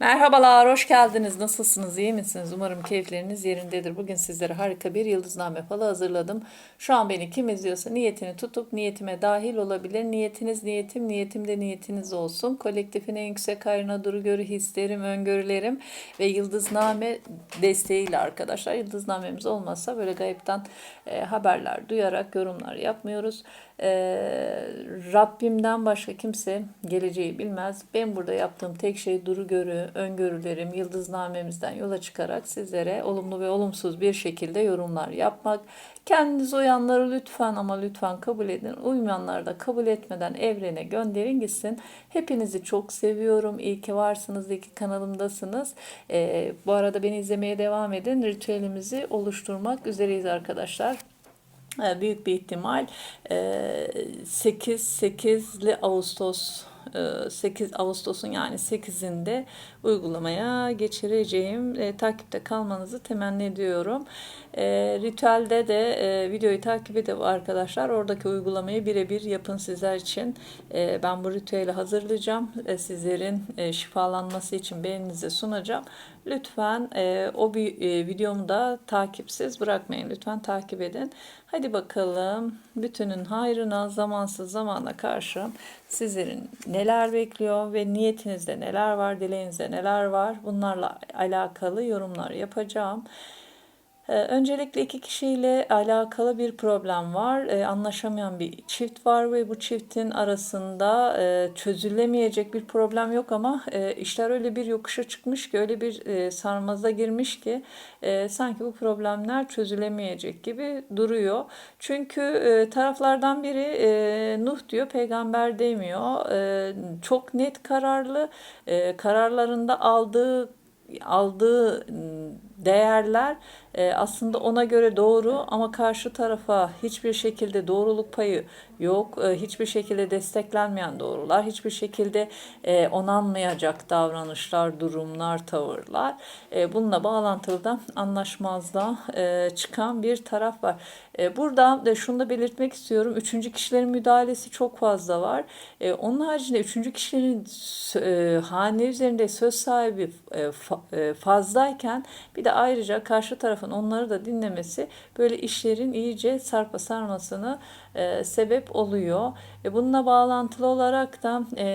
Merhabalar, hoş geldiniz. Nasılsınız, iyi misiniz? Umarım keyifleriniz yerindedir. Bugün sizlere harika bir yıldızname falı hazırladım. Şu an beni kim izliyorsa niyetini tutup niyetime dahil olabilir. Niyetiniz niyetim, niyetim de niyetiniz olsun. Kolektifin en yüksek hayrına duru görü hislerim, öngörülerim ve yıldızname desteğiyle arkadaşlar. Yıldıznamemiz olmazsa böyle gayipten e, haberler duyarak yorumlar yapmıyoruz. E, Rabbimden başka kimse geleceği bilmez. Ben burada yaptığım tek şey duru görü, öngörülerim, yıldıznamemizden yola çıkarak sizlere olumlu ve olumsuz bir şekilde yorumlar yapmak. Kendiniz uyanları lütfen ama lütfen kabul edin. Uymayanları da kabul etmeden evrene gönderin gitsin. Hepinizi çok seviyorum. İyi ki varsınız, iyi ki kanalımdasınız. Ee, bu arada beni izlemeye devam edin. Ritüelimizi oluşturmak üzereyiz arkadaşlar. Ee, büyük bir ihtimal 8 8'li Ağustos 8 Ağustos'un yani 8'inde uygulamaya geçireceğim. E, takipte kalmanızı temenni ediyorum. E, ritüelde de e, videoyu takip edin arkadaşlar. Oradaki uygulamayı birebir yapın sizler için. E, ben bu ritüeli hazırlayacağım. E, sizlerin e, şifalanması için beğeninize sunacağım. Lütfen e, o bir e, videomu da takipsiz bırakmayın. Lütfen takip edin. Hadi bakalım bütünün hayrına zamansız zamana karşı sizlerin neler bekliyor ve niyetinizde neler var, dileğinizde neler var bunlarla alakalı yorumlar yapacağım. Ee, öncelikle iki kişiyle alakalı bir problem var. Ee, anlaşamayan bir çift var ve bu çiftin arasında e, çözülemeyecek bir problem yok ama e, işler öyle bir yokuşa çıkmış ki öyle bir e, sarmaza girmiş ki sanki bu problemler çözülemeyecek gibi duruyor. Çünkü taraflardan biri Nuh diyor, peygamber demiyor. Çok net kararlı, kararlarında aldığı aldığı değerler e, aslında ona göre doğru ama karşı tarafa hiçbir şekilde doğruluk payı yok. E, hiçbir şekilde desteklenmeyen doğrular, hiçbir şekilde e, onanmayacak davranışlar, durumlar, tavırlar. Bununla bağlantılı da anlaşmazlığa çıkan bir taraf var. Burada da şunu da belirtmek istiyorum. Üçüncü kişilerin müdahalesi çok fazla var. Onun haricinde üçüncü kişilerin hane üzerinde söz sahibi fazlayken bir de ayrıca karşı tarafın onları da dinlemesi böyle işlerin iyice sarpa sarmasını e, sebep oluyor. E, bununla bağlantılı olarak da e,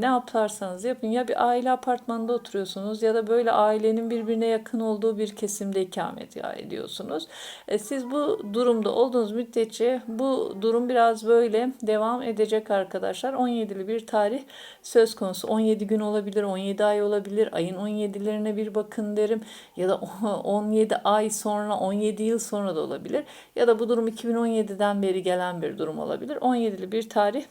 ne yaparsanız yapın ya bir aile apartmanında oturuyorsunuz ya da böyle ailenin birbirine yakın olduğu bir kesimde ikamet ediyorsunuz. E, siz bu durumda olduğunuz müddetçe bu durum biraz böyle devam edecek arkadaşlar. 17'li bir tarih söz konusu. 17 gün olabilir, 17 ay olabilir. Ayın 17'lerine bir bakın derim. Ya da 17 ay sonra, 17 yıl sonra da olabilir. Ya da bu durum 2017'den beri gelen bir durum olabilir. 17'li bir tarih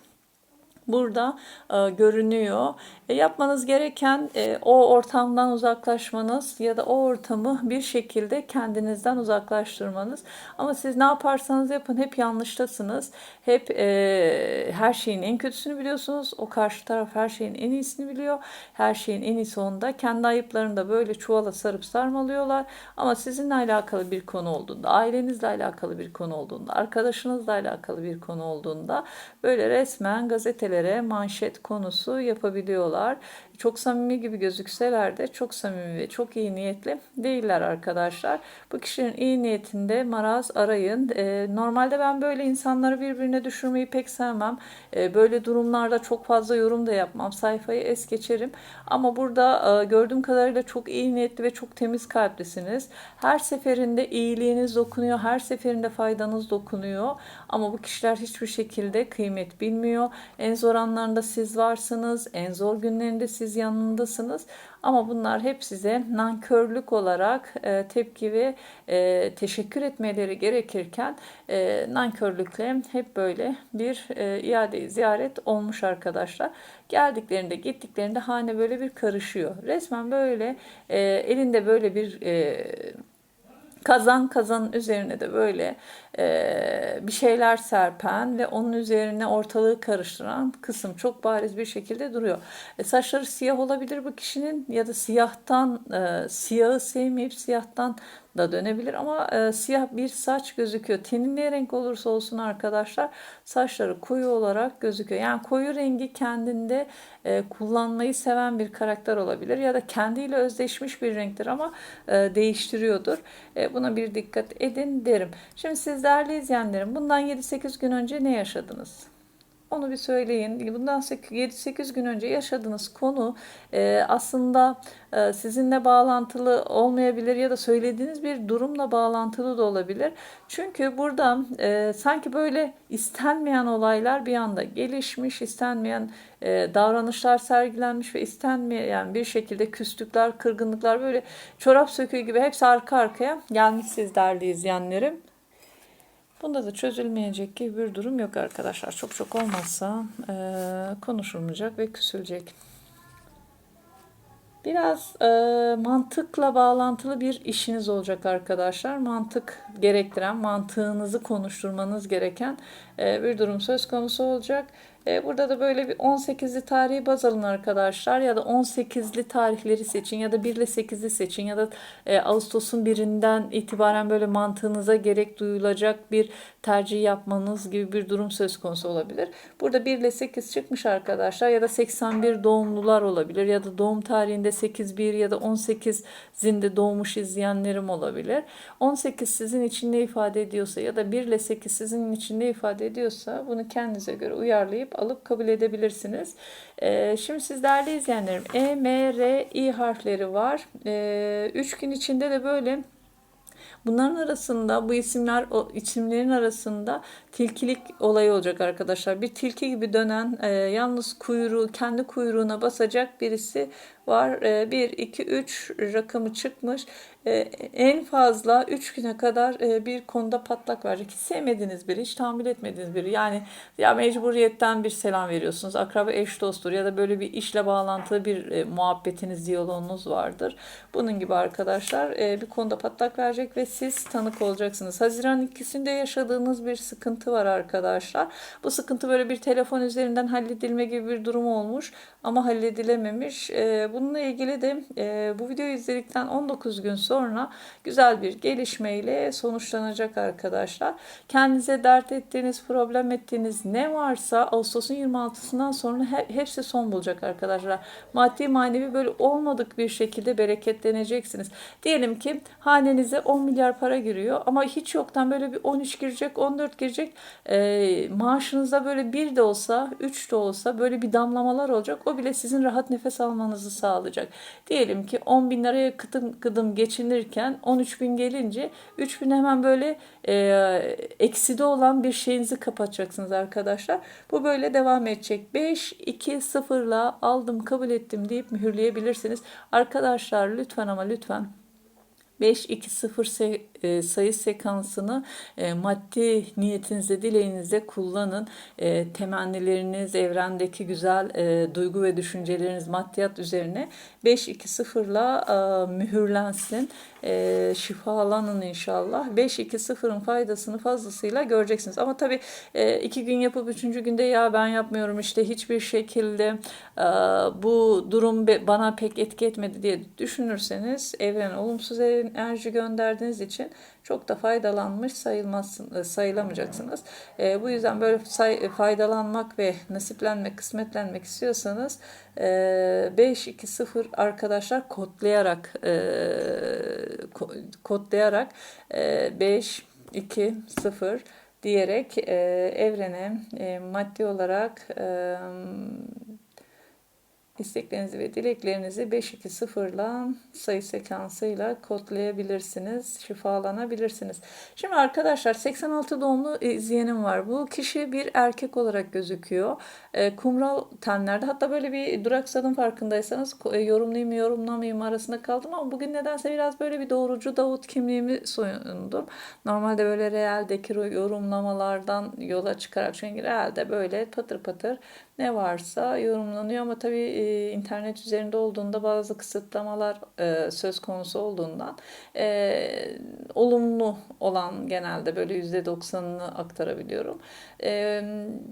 burada e, görünüyor. E, yapmanız gereken e, o ortamdan uzaklaşmanız ya da o ortamı bir şekilde kendinizden uzaklaştırmanız. Ama siz ne yaparsanız yapın hep yanlıştasınız. Hep e, her şeyin en kötüsünü biliyorsunuz. O karşı taraf her şeyin en iyisini biliyor. Her şeyin en iyisi onda. Kendi ayıplarını da böyle çuvala sarıp sarmalıyorlar. Ama sizinle alakalı bir konu olduğunda, ailenizle alakalı bir konu olduğunda, arkadaşınızla alakalı bir konu olduğunda böyle resmen gazetelere manşet konusu yapabiliyorlar çok samimi gibi gözükseler de çok samimi ve çok iyi niyetli değiller arkadaşlar. Bu kişinin iyi niyetinde maraz arayın. E, normalde ben böyle insanları birbirine düşürmeyi pek sevmem. E, böyle durumlarda çok fazla yorum da yapmam. Sayfayı es geçerim. Ama burada e, gördüğüm kadarıyla çok iyi niyetli ve çok temiz kalplisiniz. Her seferinde iyiliğiniz dokunuyor. Her seferinde faydanız dokunuyor. Ama bu kişiler hiçbir şekilde kıymet bilmiyor. En zor anlarında siz varsınız. En zor günlerinde siz siz yanındasınız. Ama bunlar hep size nankörlük olarak e, tepki ve e, teşekkür etmeleri gerekirken e, nankörlükle hep böyle bir e, iade ziyaret olmuş arkadaşlar. Geldiklerinde gittiklerinde hane böyle bir karışıyor. Resmen böyle e, elinde böyle bir e, Kazan kazanın üzerine de böyle e, bir şeyler serpen ve onun üzerine ortalığı karıştıran kısım çok bariz bir şekilde duruyor. E, saçları siyah olabilir bu kişinin ya da siyahtan e, siyahı sevmeyip siyahtan da dönebilir ama e, siyah bir saç gözüküyor. Tenin ne renk olursa olsun arkadaşlar saçları koyu olarak gözüküyor. Yani koyu rengi kendinde e, kullanmayı seven bir karakter olabilir ya da kendiyle özdeşmiş bir renktir ama e, değiştiriyordur. E, buna bir dikkat edin derim. Şimdi siz değerli izleyenlerim bundan 7-8 gün önce ne yaşadınız? Onu bir söyleyin. Bundan 7-8 gün önce yaşadığınız konu e, aslında e, sizinle bağlantılı olmayabilir ya da söylediğiniz bir durumla bağlantılı da olabilir. Çünkü burada e, sanki böyle istenmeyen olaylar bir anda gelişmiş, istenmeyen davranışlar sergilenmiş ve istenmeyen bir şekilde küslükler, kırgınlıklar böyle çorap söküğü gibi hepsi arka arkaya gelmiş siz değerli izleyenlerim. Bunda da çözülmeyecek gibi bir durum yok arkadaşlar. Çok çok olmazsa e, konuşulmayacak ve küsülecek. Biraz e, mantıkla bağlantılı bir işiniz olacak arkadaşlar. Mantık gerektiren, mantığınızı konuşturmanız gereken e, bir durum söz konusu olacak. E, burada da böyle bir 18'li tarihi baz alın arkadaşlar ya da 18'li tarihleri seçin ya da 1 ile 8'li seçin ya da e, Ağustos'un birinden itibaren böyle mantığınıza gerek duyulacak bir tercih yapmanız gibi bir durum söz konusu olabilir. Burada 1 ile 8 çıkmış arkadaşlar ya da 81 doğumlular olabilir ya da doğum tarihinde 8-1 ya da 18 zinde doğmuş izleyenlerim olabilir. 18 sizin için ne ifade ediyorsa ya da 1 ile 8 sizin için ne ifade ediyorsa bunu kendinize göre uyarlayıp alıp kabul edebilirsiniz. Ee, şimdi siz değerli izleyenlerim E, M, R, I harfleri var. Ee, üç gün içinde de böyle Bunların arasında bu isimler o isimlerin arasında tilkilik olayı olacak arkadaşlar. Bir tilki gibi dönen e, yalnız kuyruğu kendi kuyruğuna basacak birisi var. 1, 2, 3 rakamı çıkmış. E, en fazla 3 güne kadar e, bir konuda patlak verecek. Hiç sevmediğiniz biri, hiç tahammül etmediğiniz biri. Yani ya mecburiyetten bir selam veriyorsunuz. Akraba eş dosttur ya da böyle bir işle bağlantılı bir e, muhabbetiniz, diyaloğunuz vardır. Bunun gibi arkadaşlar bir konuda patlak verecek ve siz tanık olacaksınız. Haziran ikisinde yaşadığınız bir sıkıntı var arkadaşlar. Bu sıkıntı böyle bir telefon üzerinden halledilme gibi bir durum olmuş ama halledilememiş. Bununla ilgili de bu videoyu izledikten 19 gün sonra sonra güzel bir gelişmeyle sonuçlanacak arkadaşlar. Kendinize dert ettiğiniz, problem ettiğiniz ne varsa Ağustos'un 26'sından sonra hepsi son bulacak arkadaşlar. Maddi manevi böyle olmadık bir şekilde bereketleneceksiniz. Diyelim ki hanenize 10 milyar para giriyor ama hiç yoktan böyle bir 13 girecek, 14 girecek. E, maaşınızda böyle bir de olsa, 3 de olsa böyle bir damlamalar olacak. O bile sizin rahat nefes almanızı sağlayacak. Diyelim ki 10 bin liraya kıdım kıdım geçin geçinirken 13 bin gelince 3 bin hemen böyle e, ekside olan bir şeyinizi kapatacaksınız arkadaşlar. Bu böyle devam edecek. 5, 2, 0 ile aldım kabul ettim deyip mühürleyebilirsiniz. Arkadaşlar lütfen ama lütfen 5-2-0 e, sayı sekansını e, maddi niyetinizde, dileğinizde kullanın. E, temennileriniz, evrendeki güzel duygu ve düşünceleriniz maddiyat üzerine 5-2-0 ile mühürlensin. Şifalanın inşallah. 5-2-0'ın faydasını fazlasıyla göreceksiniz. Ama tabii iki gün yapıp üçüncü günde ya ben yapmıyorum işte hiçbir şekilde bu durum bana pek etki etmedi diye düşünürseniz evren olumsuz enerji gönderdiğiniz için çok da faydalanmış sayılmazsın, e, sayılamayacaksınız. E, bu yüzden böyle say, faydalanmak ve nasiplenmek, kısmetlenmek istiyorsanız e, 5-2-0 arkadaşlar kodlayarak e, kodlayarak e, 5-2-0 diyerek e, evrene e, maddi olarak e, isteklerinizi ve dileklerinizi 520'la sayı sekansıyla kodlayabilirsiniz, şifalanabilirsiniz. Şimdi arkadaşlar 86 doğumlu izleyenim var. Bu kişi bir erkek olarak gözüküyor. E, kumral tenlerde hatta böyle bir duraksadım farkındaysanız e, yorumlayayım yorumlamayayım arasında kaldım ama bugün nedense biraz böyle bir doğrucu Davut kimliğimi soyundum. Normalde böyle realdeki yorumlamalardan yola çıkarak çünkü realde böyle patır patır ne varsa yorumlanıyor ama tabii e, internet üzerinde olduğunda bazı kısıtlamalar e, söz konusu olduğundan e, olumlu olan genelde böyle %90'ını aktarabiliyorum. E,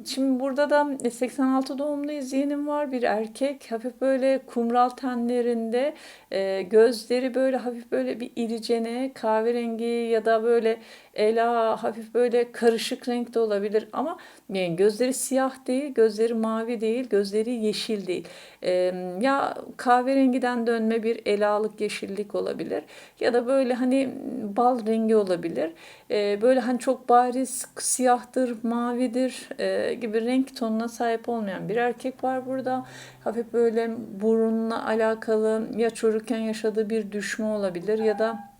şimdi burada da 86 doğumlu izleyenim var. Bir erkek hafif böyle kumral tenlerinde e, gözleri böyle hafif böyle bir iricene kahverengi ya da böyle ela hafif böyle karışık renkte olabilir ama yani gözleri siyah değil, gözleri mavi değil, gözleri yeşil değil. Ya kahverengiden dönme bir elalık yeşillik olabilir ya da böyle hani bal rengi olabilir. Böyle hani çok bariz siyahtır, mavidir gibi renk tonuna sahip olmayan bir erkek var burada. Hafif böyle burunla alakalı ya çocukken yaşadığı bir düşme olabilir ya da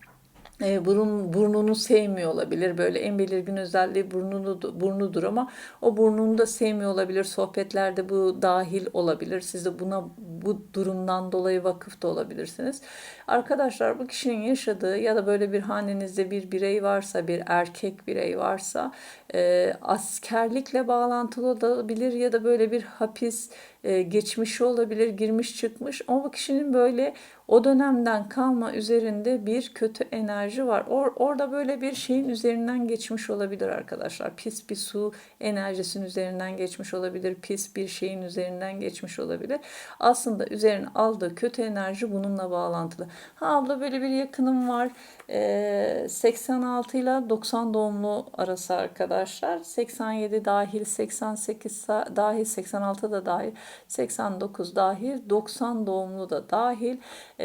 e, burun burnunu sevmiyor olabilir. Böyle en belirgin özelliği burnunu burnudur ama o burnunu da sevmiyor olabilir. Sohbetlerde bu dahil olabilir. Siz de buna bu durumdan dolayı vakıf da olabilirsiniz. Arkadaşlar bu kişinin yaşadığı ya da böyle bir hanenizde bir birey varsa, bir erkek birey varsa e, askerlikle bağlantılı olabilir ya da böyle bir hapis e, geçmişi olabilir, girmiş çıkmış. Ama kişinin böyle o dönemden kalma üzerinde bir kötü enerji var. Or, orada böyle bir şeyin üzerinden geçmiş olabilir arkadaşlar. Pis bir su enerjisinin üzerinden geçmiş olabilir. Pis bir şeyin üzerinden geçmiş olabilir. Aslında üzerine aldığı kötü enerji bununla bağlantılı. Ha abla böyle bir yakınım var. E, 86 ile 90 doğumlu arası arkadaşlar. 87 dahil, 88 dahil, 86 da dahil, 89 dahil, 90 doğumlu da dahil.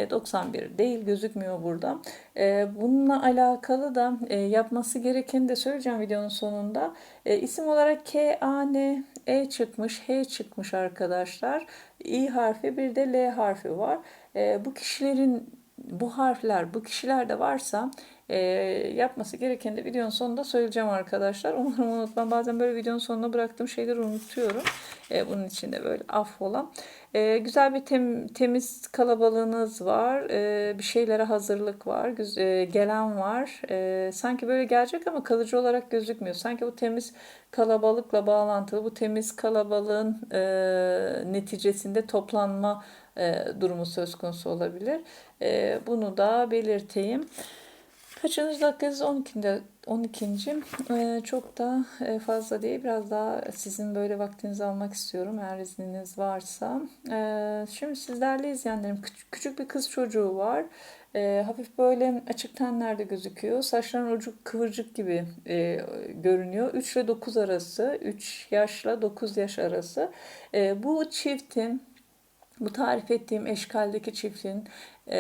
91 e, değil gözükmüyor burada. E, bununla alakalı da e, yapması gerekeni de söyleyeceğim videonun sonunda. İsim olarak K, A, N, E çıkmış, H çıkmış arkadaşlar. İ harfi bir de L harfi var. Bu kişilerin bu harfler bu kişilerde varsa e, yapması gereken de videonun sonunda söyleyeceğim arkadaşlar. Umarım unutmam. Bazen böyle videonun sonuna bıraktığım şeyleri unutuyorum. E, bunun için de böyle affola. E, güzel bir tem, temiz kalabalığınız var. E, bir şeylere hazırlık var. Güz, e, gelen var. E, sanki böyle gelecek ama kalıcı olarak gözükmüyor. Sanki bu temiz kalabalıkla bağlantılı. Bu temiz kalabalığın e, neticesinde toplanma e, durumu söz konusu olabilir. E, bunu da belirteyim. Kaçıncı dakikası 12. 12. Ee, çok da e, fazla değil. Biraz daha sizin böyle vaktinizi almak istiyorum eğer izniniz varsa. Ee, şimdi sizlerle izleyenlerim küçük, bir kız çocuğu var. Ee, hafif böyle açık tenlerde gözüküyor. Saçların ucu kıvırcık gibi e, görünüyor. 3 ile 9 arası. 3 yaşla 9 yaş arası. E, bu çiftin bu tarif ettiğim eşkaldeki çiftin e,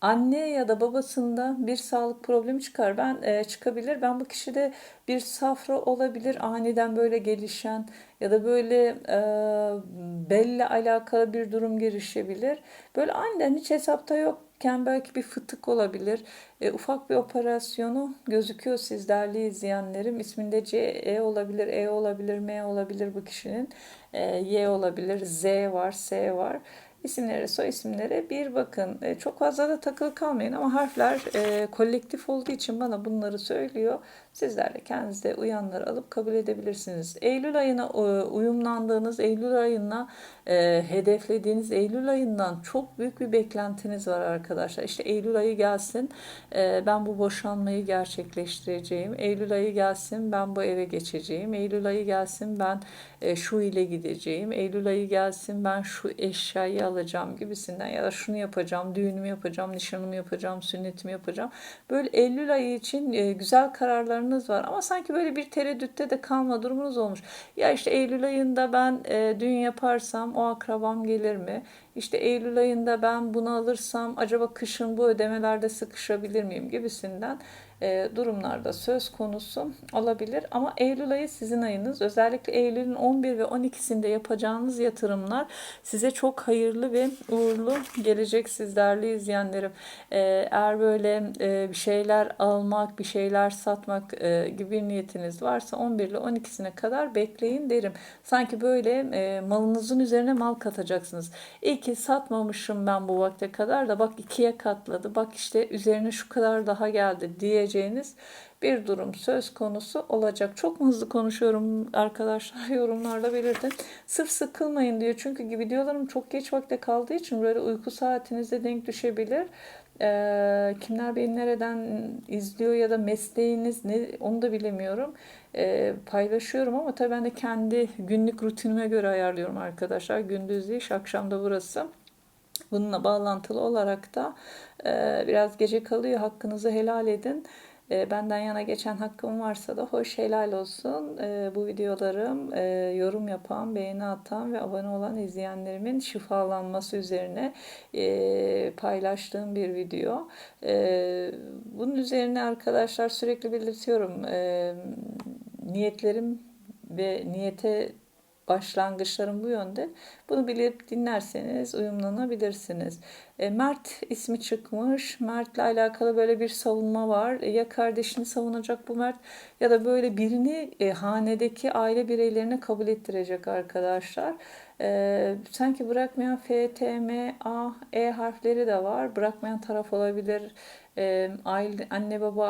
anne ya da babasında bir sağlık problemi çıkar. Ben e, çıkabilir. Ben bu kişide bir safra olabilir. Aniden böyle gelişen ya da böyle e, belle alakalı bir durum gelişebilir. Böyle aniden hiç hesapta yokken belki bir fıtık olabilir. E, ufak bir operasyonu gözüküyor siz değerli izleyenlerim. İsminde C, E olabilir, E olabilir, M olabilir bu kişinin. E, y olabilir, Z var, S var isimlere, soy isimlere bir bakın. E, çok fazla da takılı kalmayın ama harfler e, kolektif olduğu için bana bunları söylüyor. Sizler de kendinize uyanları alıp kabul edebilirsiniz. Eylül ayına e, uyumlandığınız, Eylül ayına e, hedeflediğiniz Eylül ayından çok büyük bir beklentiniz var arkadaşlar. İşte Eylül ayı gelsin e, ben bu boşanmayı gerçekleştireceğim. Eylül ayı gelsin ben bu eve geçeceğim. Eylül ayı gelsin ben e, şu ile gideceğim. Eylül ayı gelsin ben şu eşyayı alacağım gibisinden ya da şunu yapacağım, düğünümü yapacağım, nişanımı yapacağım, sünnetimi yapacağım. Böyle Eylül ayı için e, güzel kararlarınız var ama sanki böyle bir tereddütte de kalma durumunuz olmuş. Ya işte Eylül ayında ben e, düğün yaparsam o akrabam gelir mi? İşte Eylül ayında ben bunu alırsam acaba kışın bu ödemelerde sıkışabilir miyim gibisinden e, durumlarda söz konusu olabilir. Ama Eylül ayı sizin ayınız. Özellikle Eylül'ün 11 ve 12'sinde yapacağınız yatırımlar size çok hayırlı ve uğurlu gelecek sizlerle izleyenlerim. E, eğer böyle e, bir şeyler almak, bir şeyler satmak gibi niyetiniz varsa 11 ile 12'sine kadar bekleyin derim. Sanki böyle malınızın üzerine mal katacaksınız. İyi ki satmamışım ben bu vakte kadar da bak ikiye katladı. Bak işte üzerine şu kadar daha geldi diye diyeceğiniz bir durum söz konusu olacak. Çok mu hızlı konuşuyorum arkadaşlar yorumlarda belirtin. Sırf sıkılmayın diyor. Çünkü videolarım çok geç vakte kaldığı için böyle uyku saatinize denk düşebilir. Ee, kimler beni nereden izliyor ya da mesleğiniz ne onu da bilemiyorum. Ee, paylaşıyorum ama tabii ben de kendi günlük rutinime göre ayarlıyorum arkadaşlar. Gündüz iş, akşam da burası. Bununla bağlantılı olarak da e, biraz gece kalıyor. Hakkınızı helal edin. E, benden yana geçen hakkım varsa da hoş helal olsun. E, bu videolarım e, yorum yapan, beğeni atan ve abone olan izleyenlerimin şifalanması üzerine e, paylaştığım bir video. E, bunun üzerine arkadaşlar sürekli belirtiyorum. E, niyetlerim ve niyete başlangıçlarım bu yönde. Bunu bilip dinlerseniz uyumlanabilirsiniz. E, Mert ismi çıkmış. Mert'le alakalı böyle bir savunma var. E, ya kardeşini savunacak bu Mert ya da böyle birini e, hanedeki aile bireylerine kabul ettirecek arkadaşlar. E, sanki bırakmayan F, T, M, A, E harfleri de var. Bırakmayan taraf olabilir. E, aile, anne baba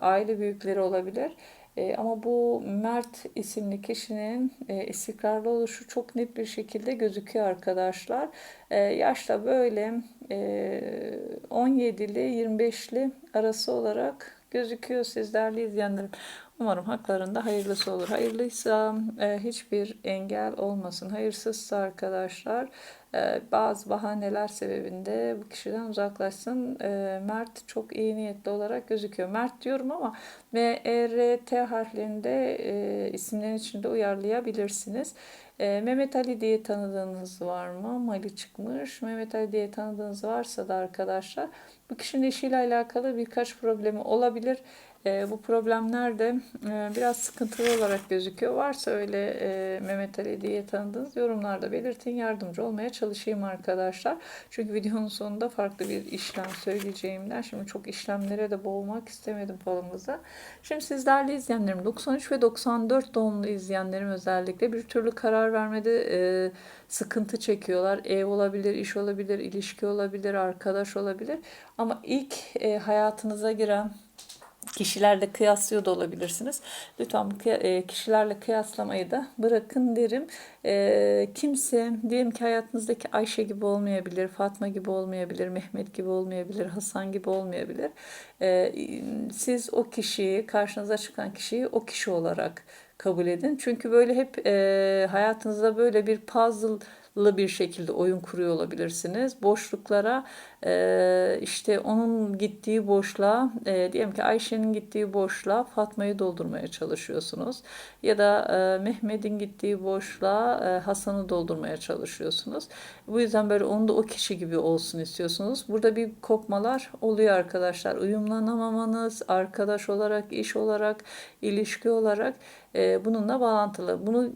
aile büyükleri olabilir. E, ama bu Mert isimli kişinin e, istikrarlı oluşu çok net bir şekilde gözüküyor arkadaşlar. E, yaşta böyle e, 17'li 25'li arası olarak gözüküyor sizlerle izleyenlerim. Umarım haklarında hayırlısı olur. Hayırlıysa e, hiçbir engel olmasın. Hayırsızsa arkadaşlar e, bazı bahaneler sebebinde bu kişiden uzaklaşsın. E, Mert çok iyi niyetli olarak gözüküyor. Mert diyorum ama M, E, R, T harflerinde e, isimlerin içinde uyarlayabilirsiniz. E, Mehmet Ali diye tanıdığınız var mı? Mali çıkmış. Mehmet Ali diye tanıdığınız varsa da arkadaşlar bu kişinin eşiyle alakalı birkaç problemi olabilir. E, bu problemler de e, biraz sıkıntılı olarak gözüküyor. Varsa öyle e, Mehmet Ali diye tanıdığınız yorumlarda belirtin. Yardımcı olmaya çalışayım arkadaşlar. Çünkü videonun sonunda farklı bir işlem söyleyeceğimden şimdi çok işlemlere de boğulmak istemedim falımızda. Şimdi sizlerle izleyenlerim 93 ve 94 doğumlu izleyenlerim özellikle bir türlü karar vermede e, sıkıntı çekiyorlar. Ev olabilir, iş olabilir, ilişki olabilir, arkadaş olabilir. Ama ilk e, hayatınıza giren kişilerle kıyaslıyor da olabilirsiniz. Lütfen e, kişilerle kıyaslamayı da bırakın derim. E, kimse diyelim ki hayatınızdaki Ayşe gibi olmayabilir, Fatma gibi olmayabilir, Mehmet gibi olmayabilir, Hasan gibi olmayabilir. E, siz o kişiyi, karşınıza çıkan kişiyi o kişi olarak kabul edin. Çünkü böyle hep hayatınızda böyle bir puzzle bir şekilde oyun kuruyor olabilirsiniz. Boşluklara e, işte onun gittiği boşluğa e, diyelim ki Ayşe'nin gittiği boşluğa Fatma'yı doldurmaya çalışıyorsunuz. Ya da e, Mehmet'in gittiği boşluğa Hasan'ı doldurmaya çalışıyorsunuz. Bu yüzden böyle onu da o kişi gibi olsun istiyorsunuz. Burada bir kopmalar oluyor arkadaşlar. Uyumlanamamanız, arkadaş olarak, iş olarak, ilişki olarak bununla bağlantılı. Bunu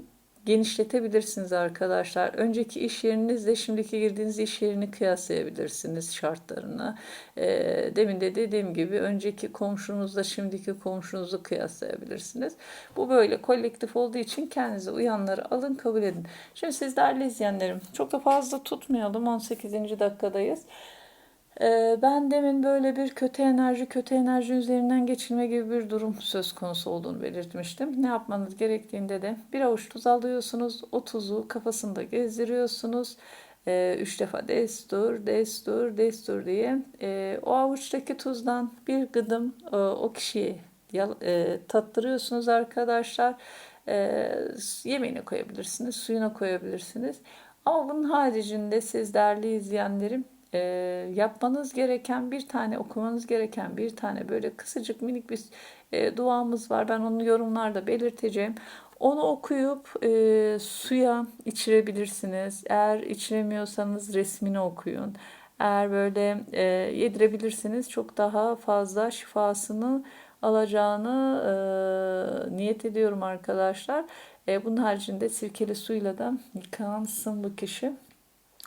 genişletebilirsiniz arkadaşlar. Önceki iş yerinizle şimdiki girdiğiniz iş yerini kıyaslayabilirsiniz şartlarını. E, demin de dediğim gibi önceki komşunuzla şimdiki komşunuzu kıyaslayabilirsiniz. Bu böyle kolektif olduğu için kendinize uyanları alın kabul edin. Şimdi siz değerli izleyenlerim çok da fazla tutmayalım 18. dakikadayız. Ee, ben demin böyle bir kötü enerji, kötü enerji üzerinden geçilme gibi bir durum söz konusu olduğunu belirtmiştim. Ne yapmanız gerektiğinde de bir avuç tuz alıyorsunuz. O tuzu kafasında gezdiriyorsunuz. Ee, üç defa destur, destur, destur diye. Ee, o avuçtaki tuzdan bir gıdım e, o kişiye tattırıyorsunuz arkadaşlar. Yemeğine koyabilirsiniz, suyuna koyabilirsiniz. Ama bunun haricinde siz değerli izleyenlerim e, yapmanız gereken bir tane okumanız gereken bir tane böyle kısacık minik bir e, duamız var. Ben onu yorumlarda belirteceğim. Onu okuyup e, suya içirebilirsiniz. Eğer içiremiyorsanız resmini okuyun. Eğer böyle e, yedirebilirsiniz çok daha fazla şifasını alacağını e, niyet ediyorum arkadaşlar. E, bunun haricinde sirkeli suyla da yıkansın bu kişi.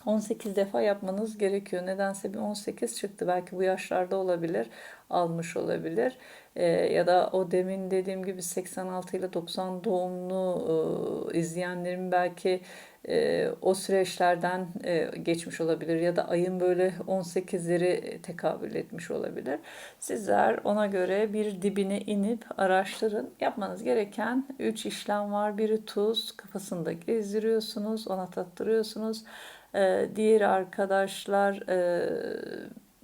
18 defa yapmanız gerekiyor. Nedense bir 18 çıktı. Belki bu yaşlarda olabilir, almış olabilir. Ee, ya da o demin dediğim gibi 86 ile 90 doğumlu e, izleyenlerin belki e, o süreçlerden e, geçmiş olabilir ya da ayın böyle 18'leri tekabül etmiş olabilir. Sizler ona göre bir dibine inip araştırın. Yapmanız gereken 3 işlem var. Biri tuz, kafasında gezdiriyorsunuz, ona tattırıyorsunuz. E, diğeri arkadaşlar e,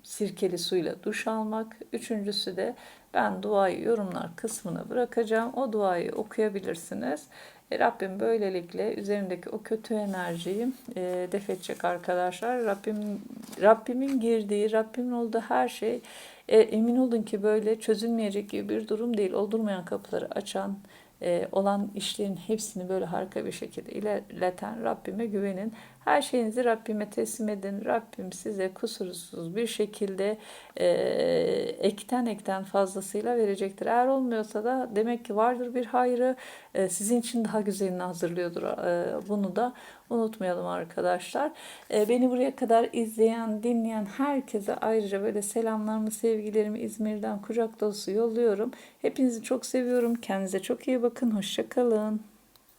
sirkeli suyla duş almak. Üçüncüsü de ben duayı yorumlar kısmına bırakacağım. O duayı okuyabilirsiniz. E, Rabbim böylelikle üzerindeki o kötü enerjiyi e, def edecek arkadaşlar. Rabbim Rabbimin girdiği, Rabbimin olduğu her şey e, emin olun ki böyle çözülmeyecek gibi bir durum değil. Oldurmayan kapıları açan, e, olan işlerin hepsini böyle harika bir şekilde ilerleten Rabbime güvenin. Her şeyinizi Rabbime teslim edin. Rabbim size kusursuz bir şekilde e, ekten ekten fazlasıyla verecektir. Eğer olmuyorsa da demek ki vardır bir hayrı. E, sizin için daha güzelini hazırlıyordur. E, bunu da unutmayalım arkadaşlar. E, beni buraya kadar izleyen, dinleyen herkese ayrıca böyle selamlarımı, sevgilerimi İzmir'den kucak dolusu yolluyorum. Hepinizi çok seviyorum. Kendinize çok iyi bakın. Hoşçakalın.